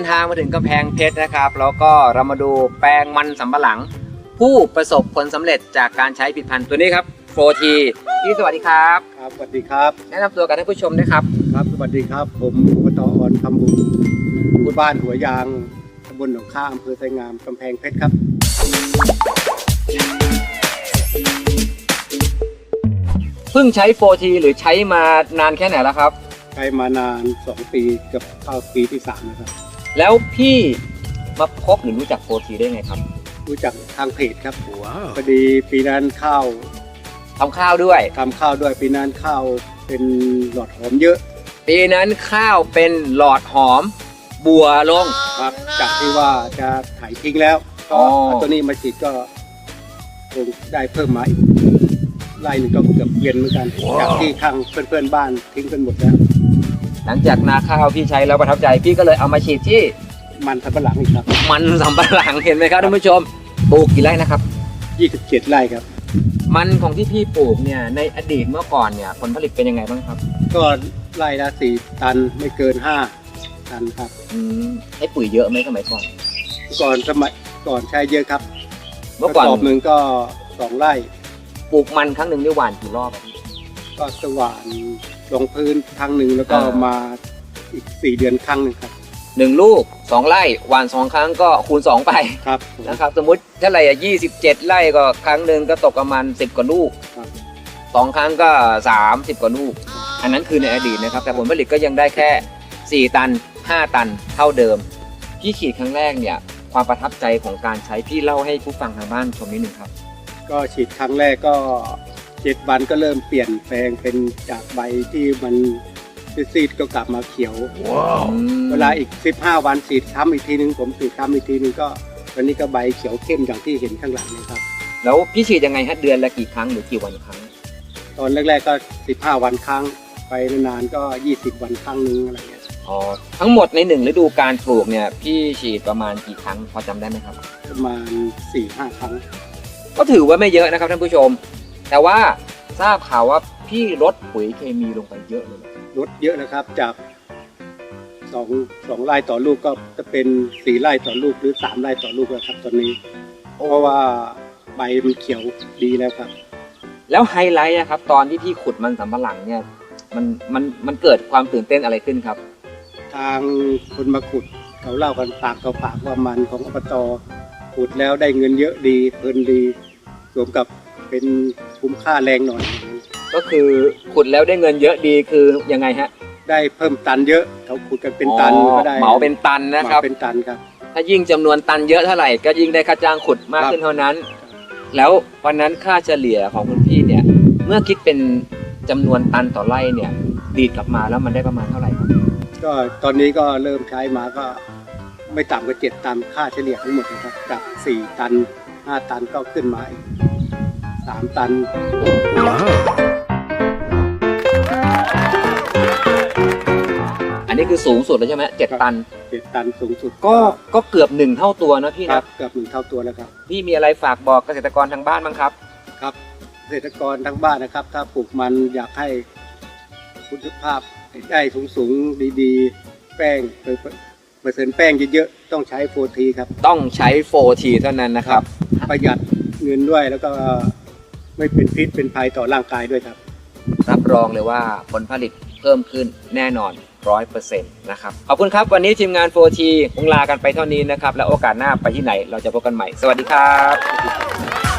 นทางมาถึงกำแพงเพชรนะครับ แล้วก็เรามาดูแปลงมันสำปะหลัง ผู้ประสบผลสำเร็จจากการใช้ผลิตภัณฑ์ตัวนี้ครับโฟทีพี่สวัสดีครับ ครับสวัสดีครับ แนะนำตัวกับท่านผู้ชมด้วยครับ ครับสวัสดีครับ ผมอบตอ่อนคำบุญผู้บ้านหัวยางตำบลหนองข้าอำเภอไซงามกำแพงเพชรครับ เพิ่งใช้โฟทีหรือใช้มานานแค่ไหนแล้วครับ ใช้มานาน 2 ปีเกับเข้าปีที่3นะครับ แล้วพี่มาพบหรือรู้จักโฟทีได้ไงครับรู้จักทางเพจครับพอดีปีนั้นข้าวทำข้าวด้วย ทำข้าวด้วยปีนั้นข้าวเป็นหลอดหอมเยอะปีนั้นข้าวเป็นหลอดหอม บัวลง ครับ จากที่ว่าจะถ่ายทิ้งแล้วก็อ๋อเอาตัวนี้มาฉีดก็คงได้เพิ่มมาอีกไร่หนึ่งก็เกือบเวียนเหมือนกัน จากที่ข้างเพื่อนๆบ้านทิ้งกันหมดแล้ว หลังจากนาข้าวพี่ใช้แล้วประทับใจพี่ก็เลยเอามาฉีดที่มันสับปะหลังอีกครับ มันสำปะหลังเห็นไหมครับท่านผู้ชมปลูกกี่ไร่นะครับ 27 ไร่ครับ มันของที่พี่ปลูกเนี่ยในอดีตเมื่อก่อนเนี่ยผลผลิตเป็นยังไงบ้างครับ ก็ไร่ละสี่ตันไม่เกินห้าตันครับอืมให้ปุ๋ยเยอะไหมสมัยก่อน ก่อนสมัยก่อนใช้เยอะครับเมื่อก่อนกระสอบหนึ่งก็สองไร่ปลูกมันครั้งหนึ่งได้หว่านกี่รอบอะพี่ก็สว่าน ลงพื้นครั้งหนึ่งแล้วก็อ่าม มาอีกสี่เดือนครั้งหนึ่งครับหนึ่งลูกสองไร่หว่านสองครั้งก็คูณสองไปครับนะครับสมมติเท่าไหร่อะยี่สิบเจ็ดไร่ก็ครั้งหนึ่งก็ตกประมาณสิบกว่าลูกครับ สองครั้งก็สามสิบกว่าลูก อันนั้นคือในอดีตนะครับ แต่ผลผลิตก็ยังได้แค่สี่ตันห้าตันเท่าเดิม พี่ขีดครั้งแรกเนี่ย ความประทับใจของการใช้พี่เล่าให้ผู้ฟังทางบ้านชมนิดหนึ่งครับ ก็ฉีดครั้งแรกก็ เจ็ดวันก็เริ่มเปลี่ยนแปลงเป็นจากใบที่มันซีดๆก็กลับมาเขียว เวลาอีก 15 วันฉีดซ้ำอีกทีนึงผมฉีดซ้ำอีกทีนึงก็ตอนนี้ก็ใบเขียวเข้มอย่างที่เห็นข้างหลังเลยครับ แล้วพี่ฉีดยังไงฮะเดือนละกี่ครั้งหรือกี่วันครั้ง ตอนแรก ๆก็ 15 วันครั้ง ไปนานๆก็ 20 วันครั้งนึงอะไรเงี้ยอ๋อทั้งหมดในหนึ่งฤดูการปลูกเนี่ยพี่ฉีดประมาณกี่ครั้งพอจำได้ไหมครับ ประมาณ4-5ครั้ง ก็ถือว่าไม่เยอะนะครับท่านผู้ชม แต่ว่าทราบข่าวว่าพี่ลดปุ๋ยเคมีลงไปเยอะเลยลดเยอะนะครับจากสองสองไร่ต่อลูกก็จะเป็นสี่ไร่ต่อลูกหรือสามไร่ต่อลูกแล้วครับตอนนี้ เพราะว่าใบมันเขียวดีแล้วครับ แล้วไฮไลท์อะครับ ตอนที่พี่ขุดมันสำปะหลังเนี่ย มันมันมันเกิดความตื่นเต้นอะไรขึ้นครับ ทางคนมาขุดเขาเล่ากันปากต่อปากว่ามันของอบตขุดแล้วได้เงินเยอะดีเพลินดีสวมกับเป็น คุ้มค่าแรงหน่อย ก็คือขุดแล้วได้เงินเยอะดีคือยังไงฮะได้เพิ่มตันเยอะเขาขุดกันเป็นตันอ๋อก็ได้เหมาเป็นตันนะครับเหมาเป็นตันครับ ถ้ายิ่งจำนวนตันเยอะเท่าไหร่ก็ยิ่งได้ค่าจ้างขุดมากครับขึ้นเท่านั้น แล้ววันนั้นค่าเฉลี่ยของคุณพี่เนี่ย เมื่อคิดเป็นจำนวนตันต่อไร่เนี่ย ดีดกลับมาแล้วมันได้ประมาณเท่าไหร่ครับก็ตอนนี้ก็เริ่มใช้มาก็ไม่ต่ำกว่าเจ็ดตันค่าเฉลี่ยทั้งหมดนะครับจากสี่ตันห้าตันก็ขึ้นมาอีก สามตัน อันนี้คือสูงสุดแล้วใช่ไหมเจ็ดครับตัน เจ็ดตันสูงสุดก็ก็เกือบหนึ่งเท่าตัวนะพี่ครันะบเกือบหนึ่งเท่าตัวแล้วครับ พี่มีอะไรฝากบอกเกษตรกรทางบ้านบ้างครับ ครับเกษตรกรทั้งบ้านนะครับ ถ้าปลูกมันอยากให้คุณภาพได้สูงสูงๆดีๆ แป้งเปอร์เปอร์เซ็นต์แป้งเยอะๆต้องใช้โฟทีครับ ต้องใช้โฟทีเท่านั้นนะครับ ประหยัดเงินด้วยแล้วก็ ไม่เป็นพิษเป็นภัยต่อร่างกายด้วยครับ รับรองเลยว่าผลผลิตเพิ่มขึ้นแน่นอนร้อยเปอร์เซ็นต์นะครับ ขอบคุณครับ วันนี้ทีมงาน 4T คงลากันไปเท่านี้นะครับ แล้วโอกาสหน้าไปที่ไหนเราจะพบกันใหม่ สวัสดีครับ